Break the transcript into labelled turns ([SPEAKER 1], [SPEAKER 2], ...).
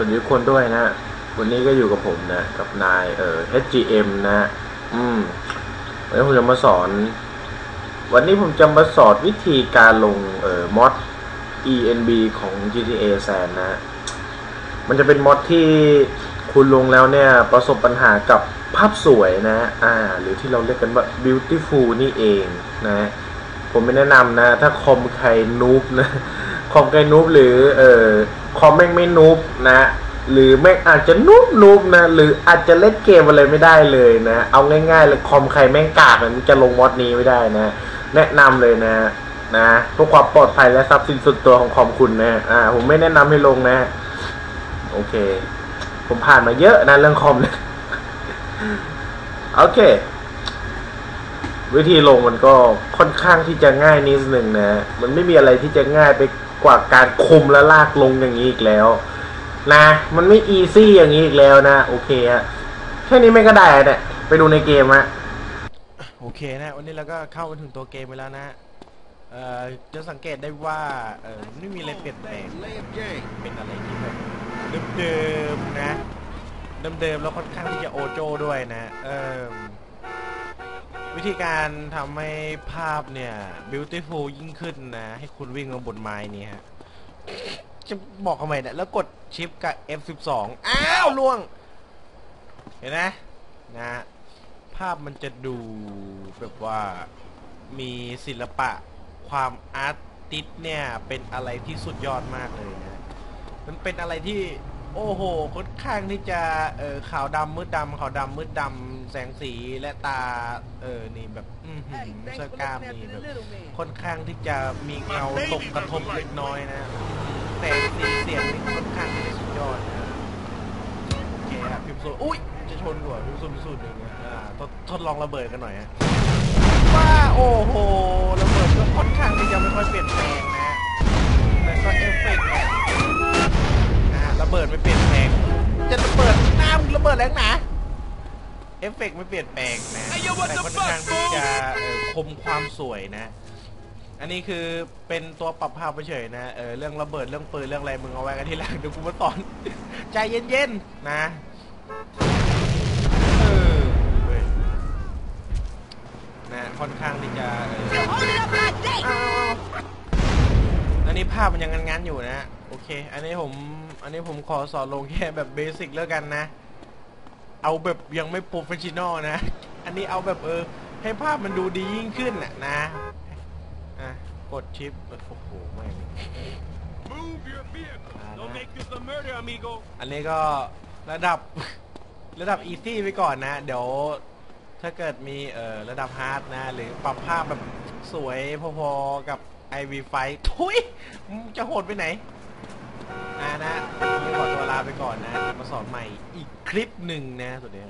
[SPEAKER 1] สวัสดีทุกคนด้วยนะ วันนี้ก็อยู่กับผมนะ กับนายเอ่อ HGM นะ อืมวันนี้ผมจะมาสอน วันนี้ผมจะมาสอนวิธีการลงเอ่อมอด ENB ของ GTA San นะ มันจะเป็นมอดที่คุณลงแล้วเนี่ย ประสบปัญหากับภาพสวยนะ อ่า หรือที่เราเรียกกันว่า beautiful นี่เองนะ ผมไม่แนะนำนะ ถ้าคอมใครนูบนะ คอมใครนูบหรือ เอ่อ คอมแม่งไม่นูบนะ หรือแม่งอาจจะนูบนูบนะ หรืออาจจะเล่นเกมอะไรไม่ได้เลยนะ เอาง่ายๆเลยคอมใครแม่งกากมันจะลงมอดนี้ไม่ได้นะ แนะนำเลยนะนะเพื่อความปลอดภัยและทรัพย์สินส่วนตัวของคอมคุณนะอ่า ผมไม่แนะนำให้ลงนะ โอเค ผมผ่านมาเยอะนะเรื่องคอมนี่ยโอเค วิธีลงมันก็ค่อนข้างที่จะง่ายนิดนึงนะ มันไม่มีอะไรที่จะง่ายไป กว่าการคุมและลากลงอย่างนี้อีกแล้ว นะ มันไม่อีซี่อย่างนี้อีกแล้วนะ โอเคฮะแค่นี้ไม่ก็ได้เนี่ยไปดูในเกมฮะ
[SPEAKER 2] โอเคนะวันนี้เราก็เข้ามาถึงตัวเกมไปแล้วนะเอ่อจะสังเกตได้ว่าเออไม่มีอะไรเปลี่ยนแปลงเป็นอะไรที่แบบเดิมๆนะเดิมๆแล้วค่อนข้างที่จะโอโจด้วยนะ เออ วิธีการทำให้ภาพเนี่ย beautiful ยิ่งขึ้นนะ ให้คุณวิ่งมาบนไม้นี้ฮะ จะบอกทำไมเนี่ย แล้วกดชิปกับ F12 อ้าวล่วง เห็นไหมนะ ภาพมันจะดูแบบว่ามีศิลปะความอาร์ติสเนี่ย เป็นอะไรที่สุดยอดมากเลยนะ มันเป็นอะไรที่ โอ้โหค่อนข้างที่จะเออขาวดำมืดดำขาวดำมืดดำแสงสีและตาเออนี่แบบอือหือเสื้อกล้ามนี่แบบค่อนข้างที่จะมีเงาตกกระทบเล็กน้อยนะแสงสีเสียงนี่ค่อนข้างที่จะสุดยอดนะโอเคครับพิมพ์สูอุ้ยจะชนกว่าพิมพ์สูพิมพ์สูหนึ่งนะอ่าทดทดลองระเบิดกันหน่อยฮะว่าโอ้โหระเบิดก็ค่อนข้างที่จะไม่ค่อยเปลี่ยนแปลง ระเบิดไม่เปลี่ยนแปลง จะระเบิดหน้ามึงระเบิดแรงหนาเอฟเฟกต์ไม่เปลี่ยนแปลงนะแต่ค่อนข้างที่จะเอ่อคมความสวยนะ อันนี้คือเป็นตัวปรับภาพเฉยๆนะเออเรื่องระเบิดเรื่องปืนเรื่องอะไรมึงเอาไว้กันที่หลังเดี๋ยวกูมาสอนใจเย็นๆนะเออเว้ยนะค่อนข้างที่จะเออเอาๆอันนี้ภาพมันยังงานๆอยู่นะ โอเค อันนี้ผม อันนี้ผมขอสอนลงแค่แบบเบสิกแล้วกันนะ เอาแบบยังไม่โปรเฟชชั่นอลนะ อันนี้เอาแบบเออ ให้ภาพมันดูดียิ่งขึ้นน่ะนะ อะ กดชิป โอ้โห ไม่ง
[SPEAKER 3] Move your vehicle.
[SPEAKER 2] Ah,
[SPEAKER 3] Don't
[SPEAKER 2] nah.
[SPEAKER 3] make this a murder, amigo.
[SPEAKER 2] อันนี้ก็ระดับระดับอีซี่ไปก่อนนะ เดี๋ยวถ้าเกิดมีเอ่อระดับฮาร์ดนะ หรือปรับภาพแบบสวยพอๆกับ IV ไฟทุยมึงจะโหดไปไหนอ่า นะวันนี้ขอตัวลาไปก่อนนะ มาสอนใหม่อีกคลิปหนึ่งนะสุดเดีย